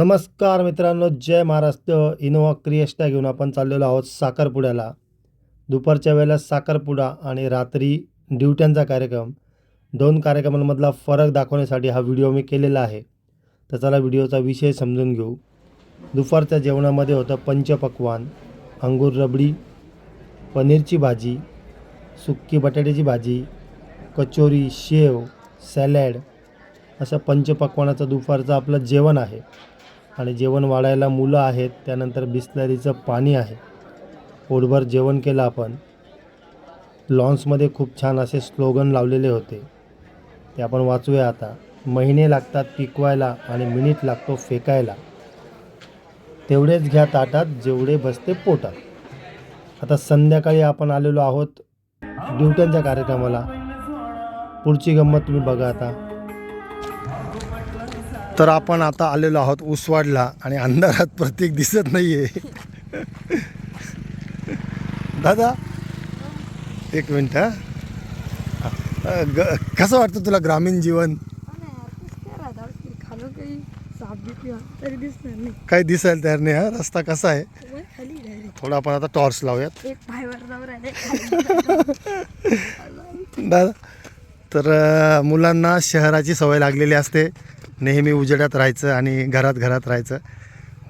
नमस्कार मित्रांनो जय महाराष्ट्र. इनोवा क्रिएस्टा घेऊन आपण चाललेलो आहोत साखरपुड्याला. दुपारच्या वेळेला साखरपुडा आणि रात्री ड्युट्यांचा कार्यक्रम. दोन कार्यक्रमांमधला फरक दाखवण्यासाठी हा व्हिडिओ मी केलेला आहे. तर चला व्हिडिओचा विषय समजून घेऊ. दुपारच्या जेवणामध्ये होतं पंचपक्वान अंगूर रबडी पनीरची भाजी सुक्की बटाट्याची भाजी कचोरी शेव सॅलॅड अशा पंचपक्वानाचं दुपारचं आपलं जेवण आहे. आणि जेवण वाढायला मुलं आहेत त्यानंतर बिस्लरीचं पाणी आहे. पोटभर जेवण केलं आपण. लॉन्समध्ये खूप छान असे स्लोगन लावलेले होते. ते आपण वाचूया आता. महिने लागतात पिकवायला आणि मिनिट लागतो फेकायला. तेवढेच घ्या ताटात जेवढे बसते पोटात. आता संध्याकाळी आपण आलेलो आहोत ड्युटनच्या कार्यक्रमाला. पुढची गंमत तुम्ही बघा आता. तर आपण आता आलेलो आहोत उसवाडला आणि अंधारात प्रत्येक दिसत नाही आहे दादा एक मिनिट हा. ग कसं वाटतं तुला ग्रामीण जीवन? काही दिसेल बिप नाही दिसायला तयार नाही हा. रस्ता कसा आहे? थोडा आपण आता टॉर्च लावूयात. दादा तर मुलांना शहराची सवय लागलेली असते. नेहमी उजेडात राहायचं आणि घरात घरात राहायचं.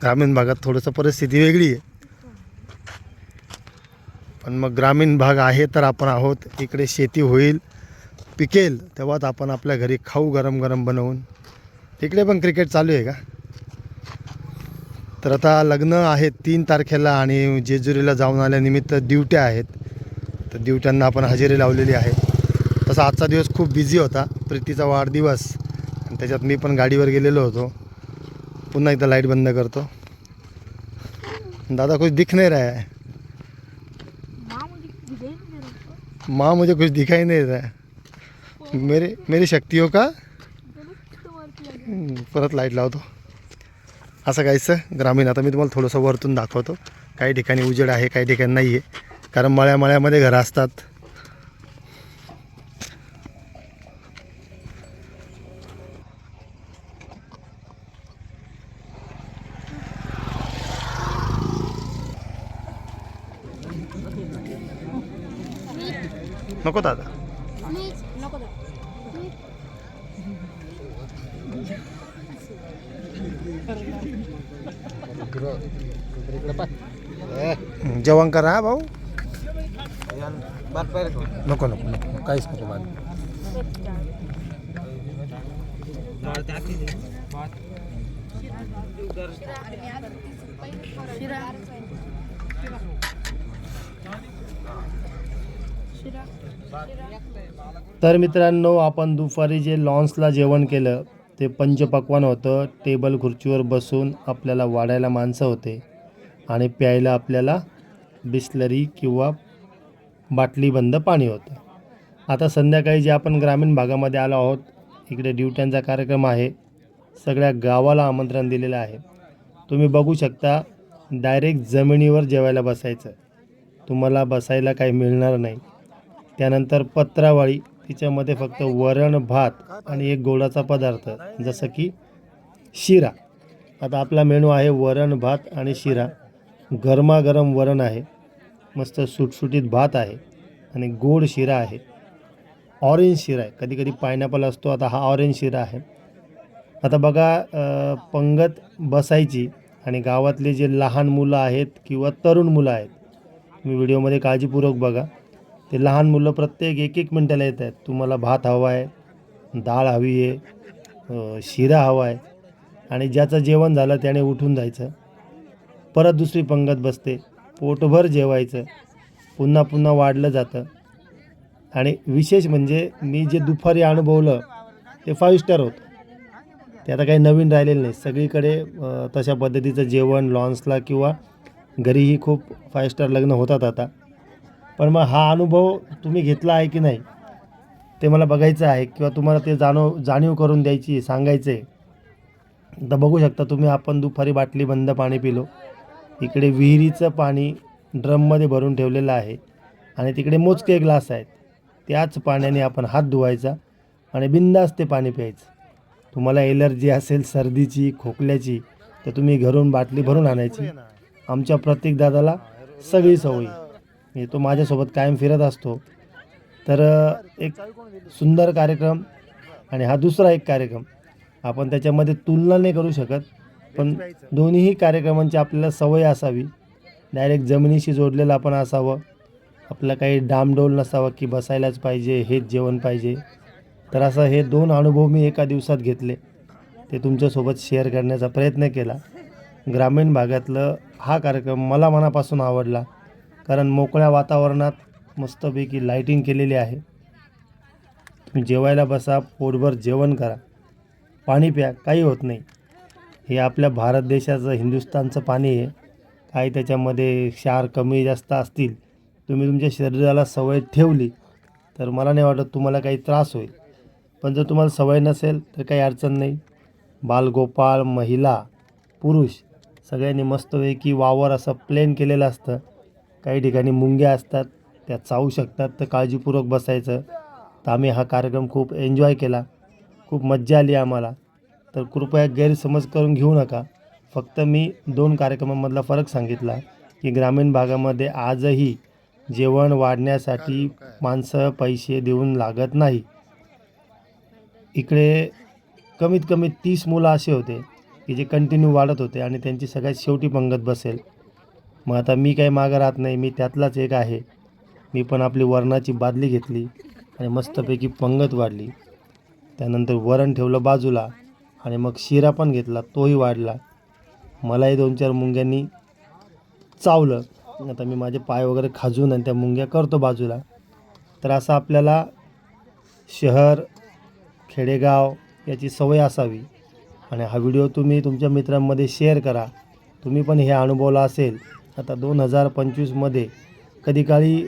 ग्रामीण भागात थोडंसं परिस्थिती वेगळी आहे. पण मग ग्रामीण भाग आहे तर आपण आहोत. इकडे शेती होईल पिकेल तेव्हाच आपण आपल्या घरी खाऊ गरम गरम बनवून. इकडे पण क्रिकेट चालू आहे का? तर आता लग्न आहे तीन तारखेला आणि जेजुरीला जाऊन आल्यानिमित्त ड्युट्या आहेत. तर ड्युट्यांना आपण हजेरी लावलेली आहे. तसा आजचा दिवस खूप बिझी होता. प्रीतीचा वाढदिवस. आणि त्याच्यात मी पण गाडीवर गेलेलो होतो. पुन्हा एकदा लाइट बंद करतो. दादा कुछ दिख नहीं रहा है. माँ मुझे दिखाई नहीं दे रहा माँ मुझे कुछ दिखाई नहीं रहा है. मेरे मेरी शक्तियों का परत लाइट लावतो. असं काहीचं ग्रामीण आता मी तुम्हाला थोडंसं वरतून दाखवतो. काही ठिकाणी उजेड आहे काही ठिकाणी नाही आहे कारण मळ्या मळ्यामध्ये घरं असतात. नको दादा नको दादा. जेवण करा हा भाऊ नको नको नको काहीच नको मला तर मित्रांनो आपण दुपारी जे लॉन्सला जेवण केलं ते पंचपक्वान होतं. टेबल खुर्चीवर बसून आपल्याला वाढायला माणसं होते. आणि प्यायला आपल्याला बिस्लरी किंवा बाटलीबंद पाणी होतं. आता संध्याकाळी जे आपण ग्रामीण भागामध्ये आलो आहोत इकडे ड्युट्यांचा कार्यक्रम आहे. सगळ्या गावाला आमंत्रण दिलेलं आहे. तुम्ही बघू शकता डायरेक्ट जमिनीवर जेवायला बसायचं. तुम्हाला बसायला काही मिळणार नाही. त्यानंतर पत्रावळी तिच्यामध्ये फक्त वरण भात आणि एक गोडाचा पदार्थ जसं की शिरा. आता आपला मेनू आहे वरण भात आणि शिरा. गरमागरम वरण आहे. मस्त सुटसुटीत भात आहे आणि गोड शिरा आहे. ऑरेंज शिरा आहे. कधी कधी पायनॅपल असतो आता हा ऑरेंज शिरा आहे. आता बघा पंगत बसायची आणि गावातले जे लहान मुलं आहेत किंवा तरुण मुलं आहेत तुम्ही व्हिडिओमध्ये काळजीपूर्वक बघा. ते लहान मुलं प्रत्येक एक एक मिनटाला येत आहेत तुम्हाला भात हवा आहे डाळ हवी आहे शिरा हवा आहे आणि ज्याचं जेवण झालं त्याने उठून जायचं. परत दुसरी पंगत बसते. पोटभर जेवायचं. पुन्हा पुन्हा वाढलं जातं. आणि विशेष म्हणजे मी जे दुपारी अनुभवलं ते फाईव्ह स्टार होतं. ते आता काही नवीन राहिलेलं नाही. सगळीकडे तशा पद्धतीचं जेवण लॉन्सला किंवा घरीही खूप फाईव्ह स्टार लग्न होतात आता. पण मग हा अनुभव तुम्ही घेतला आहे की नाही? ते मला बघायचं आहे किंवा तुम्हाला ते जाणव जाणीव करून द्यायची सांगायचं आहे तर बघू शकता तुम्ही आपण दुपारी बाटली बंद पाणी पिलो. इकडे विहिरीचं पाणी ड्रममध्ये भरून ठेवलेलं आहे आणि तिकडे मोजके ग्लास आहेत. त्याच पाण्याने आपण हात धुवायचा आणि बिंदास ते पाणी प्यायचं. तुम्हाला एलर्जी असेल सर्दीची खोकल्याची तर तुम्ही घरून बाटली भरून आणायची. आमच्या प्रत्येक दादाला सगळी सवयी. म्हणजे तो माझ्यासोबत कायम फिरत असतो. तर एक सुंदर कार्यक्रम आणि हा दुसरा एक कार्यक्रम. आपण त्याच्यामध्ये तुलना नाही करू शकत पण दोन्हीही कार्यक्रमांची आपल्याला सवय असावी. डायरेक्ट जमिनीशी जोडलेलं आपण असावं. आपलं काही डामडोल नसावं की बसायलाच पाहिजे हेच जेवण पाहिजे. तर असं हे दोन अनुभव मी एका दिवसात घेतले. ते तुमच्यासोबत शेअर करण्याचा प्रयत्न केला. ग्रामीण भागातलं हा कार्यक्रम मला मनापासून आवडला. कारण मोकळ्या वातावरणात मस्तपैकी लाईटिंग केलेली आहे. तुम्ही जेवायला बसा पोटभर जेवण करा. पाणी प्या काही होत नाही. हे आपल्या भारत देशाचं हिंदुस्थानचं पाणी आहे. काही त्याच्यामध्ये क्षार कमी जास्त असतील तुम्ही तुमच्या शरीराला सवय ठेवली तर मला नाही वाटत तुम्हाला काही त्रास होईल. पण जर तुम्हाला सवय नसेल तर काही अडचण नाही. बालगोपाळ महिला पुरुष सगळ्यांनी मस्तपैकी वावर असं प्लेन केलेलं असतं. काही ठिकाणी मुंग्या असतात त्या चावू शकतात तर काळजीपूर्वक बसायचं. तर आम्ही हा कार्यक्रम खूप एन्जॉय केला. खूप मज्जा आली आम्हाला. तर कृपया गैरसमज करून घेऊ नका. फक्त मी दोन कार्यक्रमांमधला फरक सांगितला की ग्रामीण भागामध्ये आजही जेवण वाढण्यासाठी माणसं पैसे देऊन लागत नाही. इकडे कमीत कमी तीस मुलं असे होते की जे कंटिन्यू वाढत होते आणि त्यांची सगळ्यात शेवटी पंगत बसेल. मग आता मी काही मागं राहत नाही मी त्यातलाच एक आहे. मी पण आपली वरणाची बादली घेतली आणि मस्तपैकी पंगत वाढली. त्यानंतर वरण ठेवलं बाजूला आणि मग शिरा पण घेतला तोही वाढला. मलाही दोन चार मुंग्यांनी चावलं. आता मी माझे पाय वगैरे खाजून आणि त्या मुंग्या करतो बाजूला. तर असं आपल्याला शहर खेडेगाव याची सवय असावी. आणि हा व्हिडिओ तुम्ही तुमच्या मित्रांमध्ये शेअर करा. तुम्ही पण हे अनुभवला असेल आता दोन हजार पंचवीसमध्ये कधी काळी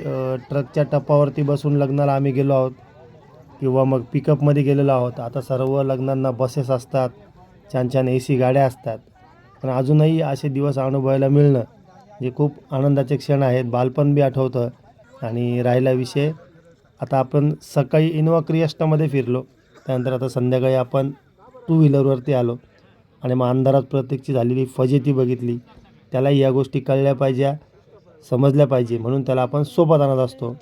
ट्रकच्या टप्पावरती बसून लग्नाला आम्ही गेलो आहोत किंवा मग पिकअपमध्ये गेलेलो आहोत. आता सर्व लग्नांना बसेस असतात छान छान ए सी गाड्या असतात. पण अजूनही असे दिवस अनुभवायला मिळणं हे खूप आनंदाचे क्षण आहेत. बालपण बी आठवतं आणि राहिला विषय. आता आपण सकाळी इनोवा क्रियास्टामध्ये फिरलो. त्यानंतर आता संध्याकाळी आपण टू व्हीलरवरती आलो आणि मग अंधारात प्रत्येकची झालेली फजेती बघितली. त्याला या गोष्टी कळल्या पाहिजे समजल्या पाहिजे. म्हणून त्याला आपण सोबत आणत असतो.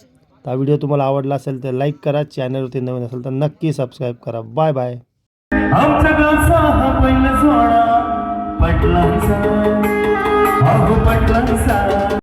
तर हा व्हिडिओ तुम्हाला आवडला असेल तर लाईक करा चॅनलवरती नवीन असेल तर नक्की सबस्क्राईब करा. Bye bye. पटलांचा. अहो पटलांचा.